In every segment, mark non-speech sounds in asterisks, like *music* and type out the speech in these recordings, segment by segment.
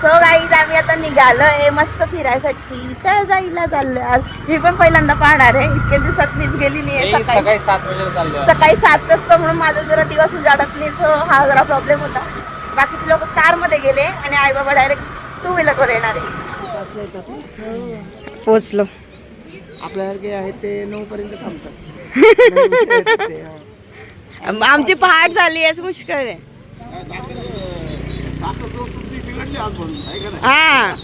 So guys आम्ही आता निघालोय मस्त फिरायसाठी. तर जाईला चाललोय आज. मी पण पहिल्यांदा पाहणार आहे. इतके दिवसात मीच गेली नाही सकाळी. सकाळी सात वाजेला चाललो सकाळी सात वाजता म्हणून माझा जरा दिवस उजाडत नाही तो हा जरा प्रॉब्लेम होता. बाकीचे लोक कारमध्ये गेले आणि आई बाबा डायरेक्ट टू व्हीलरवर येणार आहे. पोचलो आपल्यासारखे आहेत ते नऊ पर्यंत थांबतात. *laughs* आमची पहाट झाली आहे मुश्किल आहे. हा.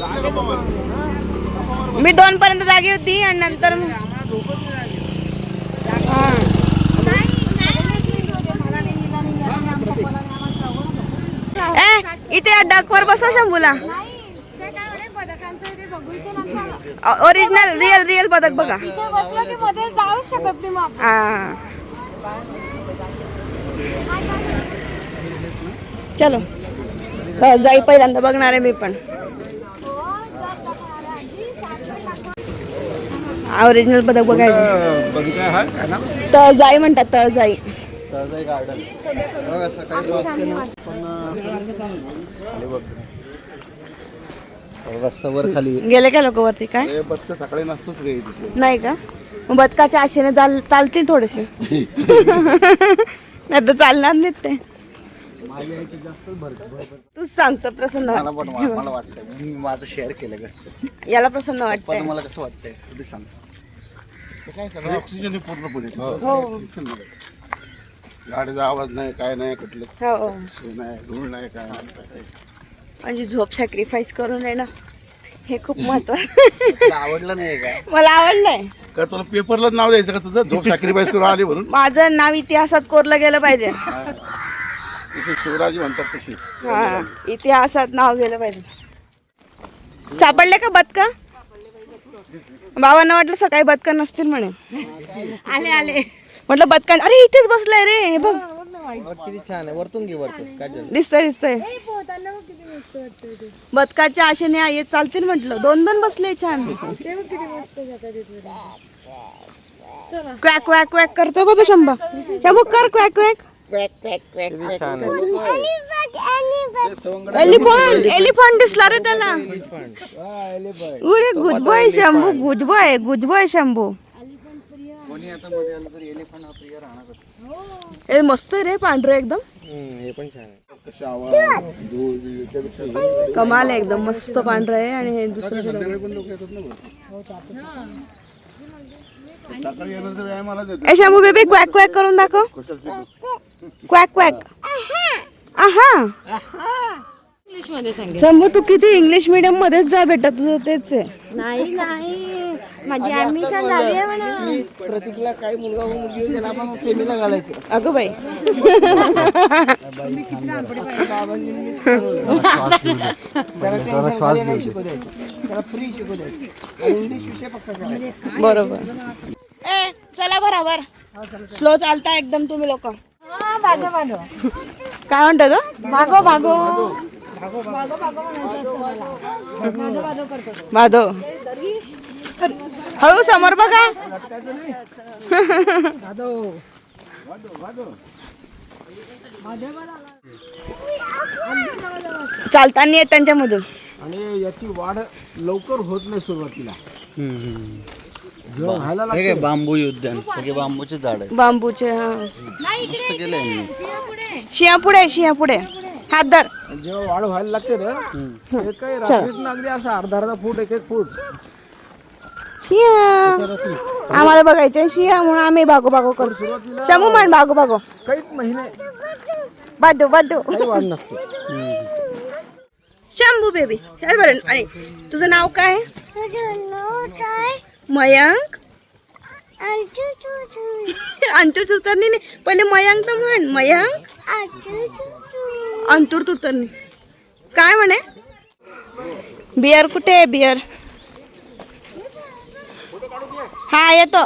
नाही मी दोन पर्यंत जागी होती आणि नंतर हा. इथे डकवर बसव शंभूला. ओरिजिनल रिअल रिअल बदक बघा. हा. चलो. हो, जाई पहिल्यांदा बघणार आहे मी पण. ओरिजिनल बदक बघायचं हा? तळजाई म्हणतात तळजाई. रस्त्यावर खाली गेले का लोक वरती? काय? हे सकाळी नाही का? मग बदकाच्या आशेने चाल चालतील थोडेसे. *laughs* *laughs* नाही तर चालणार नाहीत ते. आई जास्त तूच सांगतो प्रसन्न मला पण. मला वाटतं मी माझं शेअर केलं का याला प्रसन्न वाटतंय. पण मला कसं वाटतंय? तुम्ही सांग. काय सगळं ऑक्सिजन पूर्ण हो. गाडीचा आवाज नाही काय नाही कुठलं. हो. हे नाही धूळ नाही काय नाही. म्हणजे झोप सॅक्रिफाईस करून आहे ना हे खूप *laughs* महत्वाचं. तुला आवडलं नाही का? मला आवडलंय. का तुला पेपरलाच नाव द्यायचं का तुझं? झोप सॅक्रिफाईस करून आली म्हणून? माझं नाव इतिहासात कोरलं गेलं पाहिजे. इथे शिवराजी म्हणतात तशी. हा इतिहासात नाव गेलं पाहिजे. सापडले का बदका? बाबांना वाटलं सकाळी बदका नसतील म्हणे. आले आले. म्हटलं बदका अरे इथेच बसलाय रे हे बघ. किती छान आहे. वरतून घे वरतून काजल. दिसतंय दिसतंय. बदकाच्या आशेने येत चालतील म्हटलं. दोन दोन बसले छान. क्वॅक क्वॅक क्वॅक करतो बघ तो शंभा. शंभू कर क्वॅक क्वॅक. छान एलिफंट एलिफंट दिसला रे त्याला उरे गुजबॉय शंभू गुजबॉय गुजबॉय शंभू कोणी आता मध्ये आलं तरी एलिफंट हा प्रिय राहणार ए मस्त आहे रे पांढरं एकदम. हे पण छान आहे. याच्यापेक्षा कमाल आहे एकदम मस्त पांढरं आहे आणि हे दुसरं संध्याकाळी पण लोक येतात ना भरपूर. सकाळी येणार तर व्यायामालाच येतात ए शंभू बेबी क्वॅक क्वॅक करून दाखव. क्वॅक क्वॅक आहा शंभू तू किती इंग्लिश मीडियम मध्येच जा बेटा तुझं तेच आहे. नाही नाही. माझी ऍडमिशन झाली आहे म्हणा प्रतीकला काय मुलगा हो मुलगी हो त्याला आपण सेमीला घालायचं. अगं बाई. त्याला tension खाली नाही शिकू द्यायचं त्याला फ्री शिकू द्यायचं आणि इंग्लिश विषय फक्त करायचा बरोबर. ए चला बरोबर स्लो चालता एकदम तुम्ही लोक. काय म्हणतात हो? भागो भागो. माधव. हळू समोर बघा. चालताना येत त्यांच्यामधून. आणि याची वाढ लवकर होत नाही सुरुवातीला. जेव्हा व्हायला लागतं. हे काय बांबू उद्यान सगळे बांबूचे झाड आहे बांबूचे हा. मस्त केलंय मी. शिया पुढे. शिया पुढे हात धर. जेव्हा वाढ व्हायला लागते ना हे काय रात्रीत अगदी असं अर्धा अर्धा फूट एक एक फूट. शिया. आम्हाला बघायचं शिया म्हणून आम्ही भागो भागो करतो समू म्हण भागो भागो. काही महिने बादू बादू काही वाढ नसते. शंभू बेबी काय बरं. आणि तुझं नाव काय? मयांक. अंतूर तुतरनी नाही. पहिले मयांक तर म्हण. मयांक. अंतूर तुतरनी काय म्हणे? बियर कुठे आहे बियर? हा येतो.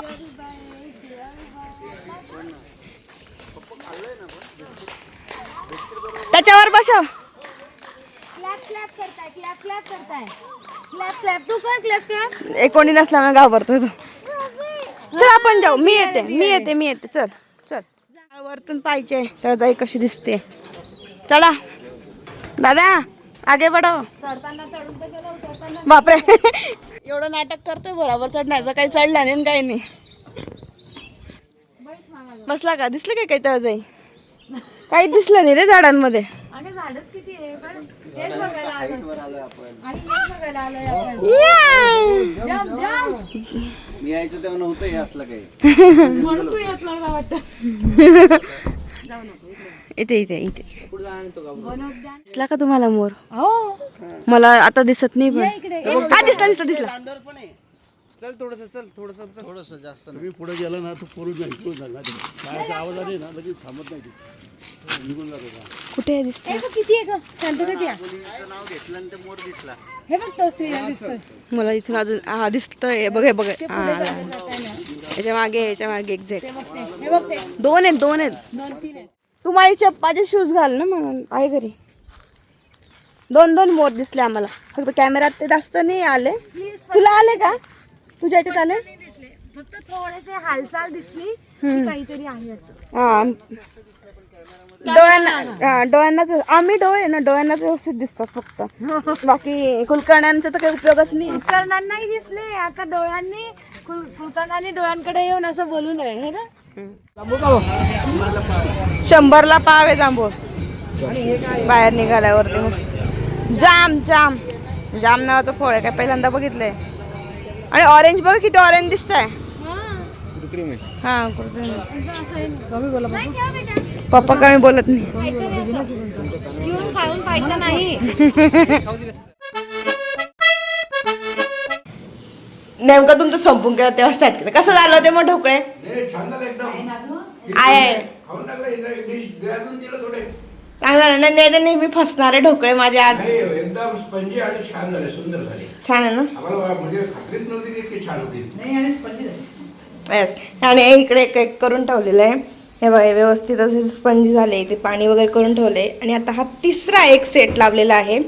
त्याच्यावर बसव. क्लॅप क्लॅप करताय क्लॅप क्लॅप करताय. क्लॅप क्लॅप तू कर क्लॅप क्लॅप ए कोणी नसल्यामुळे घाबरतो तो. चल आपण जाऊ. मी येते मी येते मी येते. चल चल. वरतून पाहिजे तर जाई कशी दिसते. चला. दादा आगे बढो बापरे. एवढं नाटक करतोय बरोबर चढण्याचं काही चढलं नाही आणि काही नाही. बसला का? दिसलं काय काही तळजाई? काही दिसलं नाही रे झाडांमध्ये. अगं झाडच किती आहे पण हेच बघायला आलो आणि हेच बघायला आलोय आपण. या! जम जम. मी यायचं तेव्हा नव्हतं हे असलं काही. म्हणून तू येत नाही *laughs* इथे इथे इथे. दिसला का तुम्हाला मोर? हो. मला आता दिसत नाही पण. इकडे. हा दिसला दिसला दिसला. अंडर पण आहे. चल थोडस चल थोडस थोडस जास्त नाही. मी पुढे गेला ना तो आवाज आले ना लगेच थांबत नाही ते. निघून जातो का कुठे आहे दिसत हे बघ किती आहे ग? शांतता द्या मुलीचं नाव घेतलं आणि ते मोर दिसला. हे बघ तो स्त्रिया दिसतोय. मला इथून अजून हा दिसतोय. बघ हे बघ. हा. याच्या मागे याच्या मागे एक्झॅक्ट हे बघ ते. दोन आहेत दोन आहेत. दोन तीन आहेत. तू माझी चप माझे शूज घाल ना म्हणून. आहे घरी. दोन दोन मोर दिसले आम्हाला. फक्त कॅमेऱ्यात ते जास्त नाही आले. तुला आले का? तुझ्या याच्यात आले? फक्त थोडेसे हालचाल दिसली की काहीतरी आहे असं. हा. डोळ्यांना डोळ्यांनाच आम्ही डोळे ना डोळ्यांनाच व्यवस्थित दिसतात फक्त. *laughs* बाकी कुलकर्ण्यांचा तर काही उपयोगच नाही. कुलकर्णांना नाही दिसले. आता डोळ्यांनी कुल कुलकर्णांनी डोळ्यांकडे येऊन असं बोलू नये हे ना? शंभरला पाव आहे जांभूळ. बाहेर निघाल्यावरती मस्त. जाम जाम. जाम नावाचं फळ आहे काय? पहिल्यांदा बघितलंय. आणि ऑरेंज बघ किती ऑरेंज दिसत आहे हा. पप्पा कमी बोलत नाही. *laughs* *laughs* नेमकं तुमचं संपून केलं तेव्हा स्टार्ट केलं. कसं झालं ते मग ढोकळे? आहे आहे. चांगलं झालं. ना नाही तर नेहमी फसणारे ढोकळे माझे आज एकदम स्पंजी आणि छान झाले सुंदर झाले. छान आहे ना? आम्हाला म्हणजे खात्रीच नव्हती की इतके छान होतील येस आणि इकडे एक एक करून ठेवलेलं आहे. हे बघा हे व्यवस्थित असे स्पंज झाले. ते पाणी वगैरे करून ठेवले आणि आता हा तिसरा एक सेट लावलेला आहे.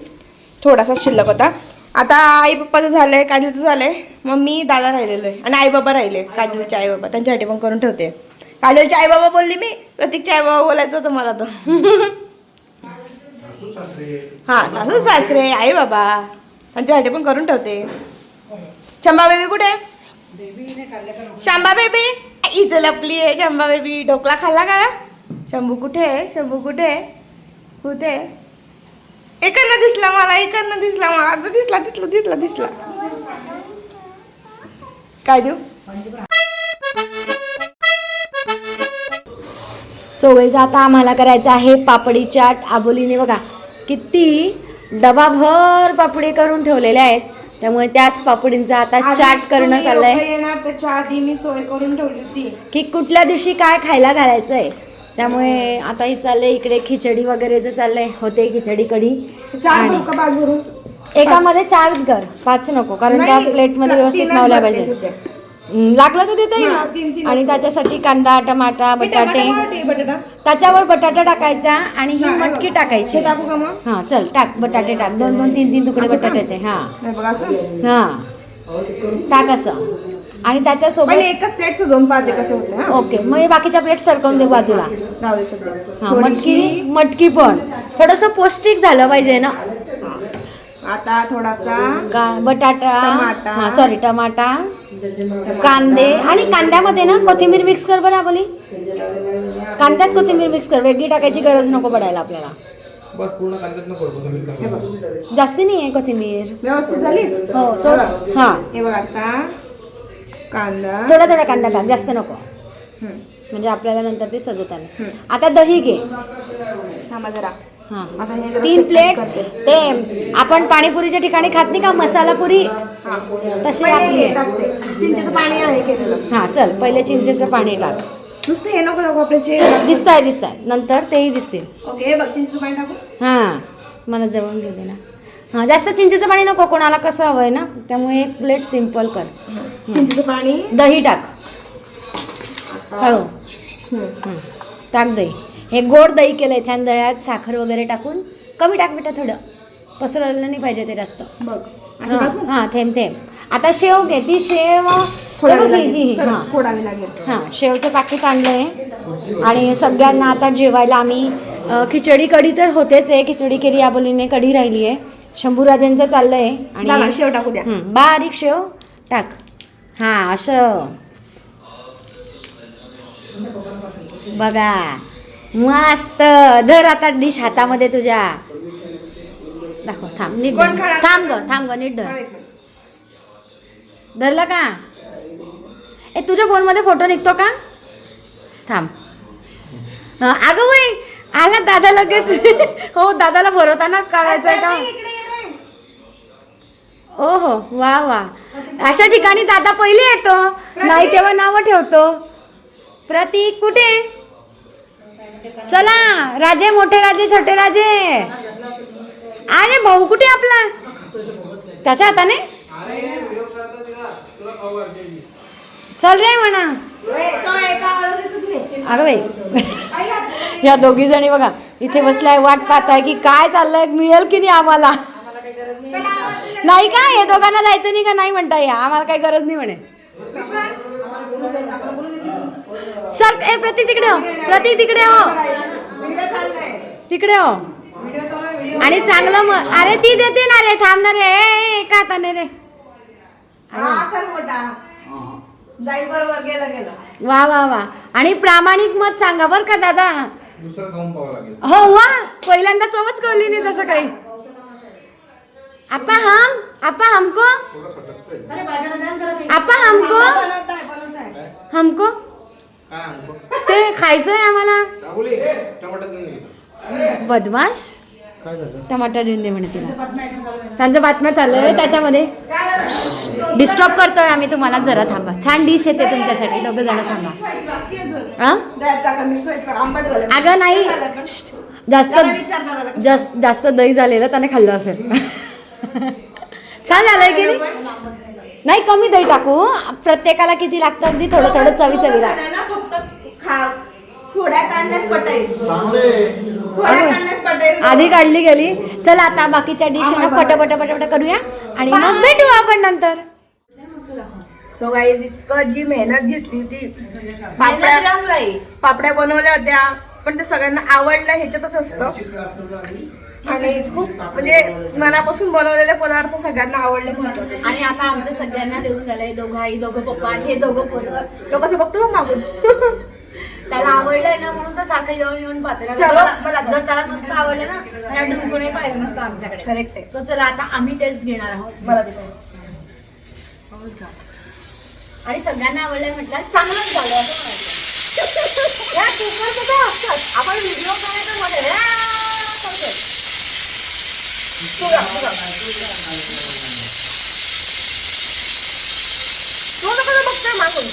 थोडासा शिल्लक होता. आता आई पप्पाचं झालंय काजूचं झालंय. मग मी दादा राहिलेलो आहे आणि आई बाबा राहिले काजलचे आई बाबा त्यांच्यासाठी पण करून ठेवते. काजलचे आई बाबा बोलली मी प्रतीकचे आई बाबा बोलायचं होतं मला तर. हा सासू सासरे आई बाबा त्यांच्यासाठी पण करून ठेवते. शंभा बेबी कुठे? शंभा बेबी? इथं लपली आहे शंभा बेबी. ढोकला खाल्ला का? शंभू कुठे? आहे शंभू कुठे? आहे कुठे? आहे? इकडनं दिसला मला इकडनं दिसला मला. आता दिसला दिसला दिसला दिसला. काय देऊ? सो गाईज आता आम्हाला करायचं आहे पापडी चाट. आबोलीने बघा किती डबाभर पापडी करून ठेवलेल्या आहेत. त्यामुळे त्याच पापडींचा आता चाट करणं चाललंय. त्याच्या आधी मी सोय करून ठेवली होती. की कुठल्या दिवशी काय खायला घालायचं आहे त्यामुळे आता हे चाललंय इकडे खिचडी वगैरे जे चाललंय होते खिचडी कढी एकामध्ये चार कर पाच नको कारण त्या प्लेटमध्ये व्यवस्थित लावल्या पाहिजे लागलं तर देता येईल. आणि त्याच्यासाठी कांदा टमाटा बटाटे. त्याच्यावर बटाटा टाकायचा आणि ही मटकी टाकायची. हा चल टाक बटाटे टाक. दोन दोन तीन तीन तुकडे बटाट्याचे हा. हा. टाक असं. आणि त्याच्यासोबत एकच प्लेट सजवून पाहते कसं होतं हा. ओके मग हे बाकीच्या प्लेट सरकवून दे बाजूला. राहू दे सध्या हा मटकी थोडीशी मटकी पण. थोडस पौष्टिक झालं पाहिजे ना. आता थोडासा का बटाटा टमाटा. हा सॉरी टमाटा कांदे. आणि कांद्यामध्ये ना कोथिंबीर मिक्स कर बरं बोली कांद्यात कोथिंबीर मिक्स कर. वेगळी टाकायची गरज नको पडायला आपल्याला. बस पूर्ण कांद्यात नको जास्ती नाही आहे कोथिंबीर. व्यवस्थित झाली? हो तो हा. हे बघ आता. कांदा. थोडा थोडा कांदा टाक जास्त नको. म्हणजे आपल्याला नंतर ते सजवताना आता दही घे. थांबा जरा. हा. तीन प्लेट. ते आपण पाणीपुरीच्या ठिकाणी खात नाही का? मसाला पुरी? तशी आहे. टाकते. चिंचेचं पाणी आहे केलेलं. हा चल पहिले चिंचेचं पाणी टाक. नुसतं हे नको दाखवू आपले चेहरे दिसताय दिसताय. नंतर तेही दिसतील. ओके हे बघ चिंचेचं पाणी टाकू. हां. मला जवळून घेऊ दे ना. हां जास्त चिंचेचं पाणी नको कोणाला कसं हवं आहे ना? त्यामुळे एक प्लेट सिंपल कर. चिंचेचं पाणी? दही टाक. हळू. हं. टाक दही. हे गोड दही केलंय छान दह्यात. साखर वगैरे टाकून. कमी टाक बेटा थोडं. पसरवलं नाही पाहिजे ते जास्त. बघ. हां हां थेंब थेंब. आता शेव घे. ती शेव हे बघ, ही- ही- लागेल. ही, चल, हां. फोडावी लागेल. हां शेवचं पाकिट आणलंय. आणि सगळ्यांना आता जेवायला आम्ही अ, खिचडी कढी तर होतेच आहे. खिचडी केली या बोलीने कढी राहिली आहे शंभूराजांचं चाललंय दादा, आणि शेव टाकू द्या. बारीक शेव टाक. हां असं. बघा. मस्त. धर आता डिश हातामध्ये तुझ्या. दाखव थांब नीट? थांब ग थांब ग नीट धर. धरलं का? ए तुझ्या फोनमध्ये फोटो निघतो का? थांब. अगं बाई आला दादा लगेच. हो दादाला भरवताना काढायचं आहे का. ओ हो वा वा. अशा ठिकाणी दादा पहिले येतो. नाही तेव्हा नावं ठेवतो. प्रतीक कुठे? चला राजे मोठे राजे छोटे राजे. अरे भाऊ कुठे आपला? त्याच्या हाताने? चल रे म्हणा. अगं बाई. या दोघी जणी बघा इथे बसलाय वाट पाहताय की काय चाललंय मिळेल की नाही आम्हाला? नाही का? हे दोघांना जायचं नाही का? नाही म्हणता या. आम्हाला काही गरज नाही म्हणे. सर ए प्रतीक तिकडे हो. प्रतीक तिकडे हो. तिकडे हो. आणि चांगलं म- अरे ती देते ना रे थांब ना रे? एका हाताने रे वा वा वा. आणि प्रामाणिक मत सांगा बर का दादा. हो वा. पहिल्यांदा चवच कळली नाही तसं काही. आपा हम आपा हमको? आपा हमको? हमको? ते खायचंय आम्हाला. बदमाश? टमाटर देऊन दे म्हणे तिला. त्यांचं बातम्या चालू आहे त्याच्यामध्ये. डिस्टर्ब करतोय आम्ही तुम्हाला जरा थांबा. छान डिश येते तुमच्यासाठी. दोघं जण थांबा. हा? अगं नाही. जास्त जास्त दही झालेलं त्याने खाल्लं असेल. छान झालंय की नाही? नाही कमी दही टाकू. प्रत्येकाला किती लागतं अगदी थोडं थोडं चवी चवीला. ना फक्त खा खोड्या काढण्यात पटाईल चांगले. खोड्या काढण्यात पटाईल आधी काढली गेली. चला आता बाकीच्या डिश पट पट पट पट करूया. आणि मग भेटू आपण नंतर. सो गाईज इतकं जी मेहनत घेतली होती. पापड्या पापड्या बनवल्या होत्या. पण ते सगळ्यांना आवडलं ह्याच्यातच असतं. आणि खूप म्हणजे मनापासून बनवलेले पदार्थ सगळ्यांना आवडले आणि आता आमचं सगळ्यांना देऊन झालंय दोघं आई दोघं पप्पा हे दोघं पोरं. तो कसं बघतो बघ मागून. त्याला आवडलंय ना म्हणून तर सारखं येऊन येऊन पाहते चला, मला- मला ना. जर त्याला नसतं आवडलं ना त्याला डुंकूनही पाहिलं नसतं आमच्याकडे. करेक्ट आहे. तो चला आता आम्ही टेस्ट घेणार आहोत. मला आणि सगळ्यांना आवडलंय म्हटलं चांगलंच झालं असं. *laughs* आपण व्हिडिओ करतोय. तो कसं बघतोय मागून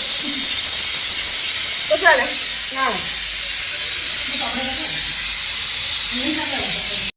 तो झाला हा.